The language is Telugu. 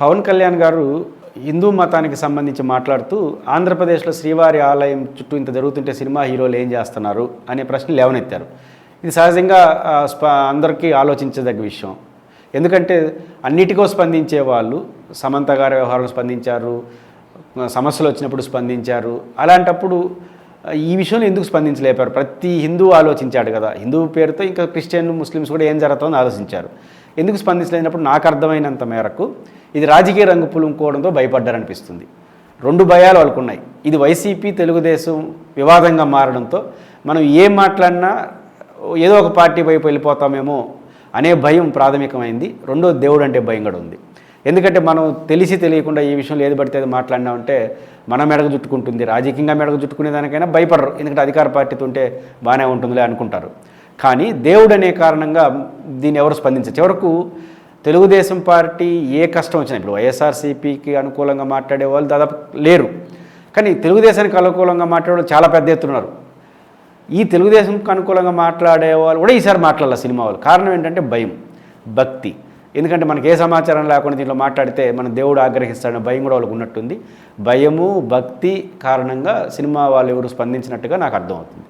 పవన్ కళ్యాణ్ గారు హిందూ మతానికి సంబంధించి మాట్లాడుతూ ఆంధ్రప్రదేశ్లో శ్రీవారి ఆలయం చుట్టూ ఇంత జరుగుతుంటే సినిమా హీరోలు ఏం చేస్తున్నారు అనే ప్రశ్న లేవనెత్తారు. ఇది సహజంగా స్ప అందరికీ ఆలోచించదగ్గ విషయం. ఎందుకంటే అన్నిటికో స్పందించే వాళ్ళు సమంత గారి వ్యవహారం స్పందించారు సమస్యలు వచ్చినప్పుడు స్పందించారు. అలాంటప్పుడు ఈ విషయంలో ఎందుకు స్పందించలేపారు? ప్రతి హిందూ ఆలోచించాడు కదా. హిందూ పేరుతో ఇంకా క్రిస్టియన్ ముస్లిమ్స్ కూడా ఏం జరుగుతుందో ఆలోచించారు. ఎందుకు స్పందించలేనప్పుడు నాకు అర్థమైనంత మేరకు ఇది రాజకీయ రంగు పులుముకోవడంతో భయపడ్డారనిపిస్తుంది. రెండు భయాలు వాళ్ళకున్నాయి. ఇది వైసీపీ తెలుగుదేశం వివాదంగా మారడంతో మనం ఏం మాట్లాడినా ఏదో ఒక పార్టీ వైపు వెళ్ళిపోతామేమో అనే భయం ప్రాథమికమైంది. రెండో దేవుడు అంటే భయం కూడా ఉంది. ఎందుకంటే మనం తెలిసి తెలియకుండా ఈ విషయంలో ఏది పడితే అది మాట్లాడినామంటే మన మెడకు జుట్టుకుంటుంది రాజకీయంగా మెడగ జుట్టుకునేదానికైనా భయపడరు. ఎందుకంటే అధికార పార్టీతో ఉంటే బాగానే ఉంటుందిలే అనుకుంటారు. కానీ దేవుడు అనే కారణంగా దీన్ని ఎవరు స్పందించరు చివరకు తెలుగుదేశం పార్టీ ఏ కష్టం వచ్చినా ఇప్పుడు వైఎస్ఆర్సీపీకి అనుకూలంగా మాట్లాడే వాళ్ళు దాదాపు లేరు. కానీ తెలుగుదేశానికి అనుకూలంగా మాట్లాడే వాళ్ళు చాలా పెద్ద ఎత్తున్నారు ఈ తెలుగుదేశంకి అనుకూలంగా మాట్లాడే వాళ్ళు కూడా ఈసారి మాట్లాడాలి సినిమా వాళ్ళు. కారణం ఏంటంటే భయం భక్తి. ఎందుకంటే మనకి ఏ సమాచారం లేకుండా దీంట్లో మాట్లాడితే మన దేవుడు ఆగ్రహిస్తాడన్న భయం కూడా వాళ్ళకు ఉన్నట్టుంది. భయము భక్తి కారణంగా సినిమా వాళ్ళు ఎవరు స్పందించినట్టుగా నాకు అర్థమవుతుంది.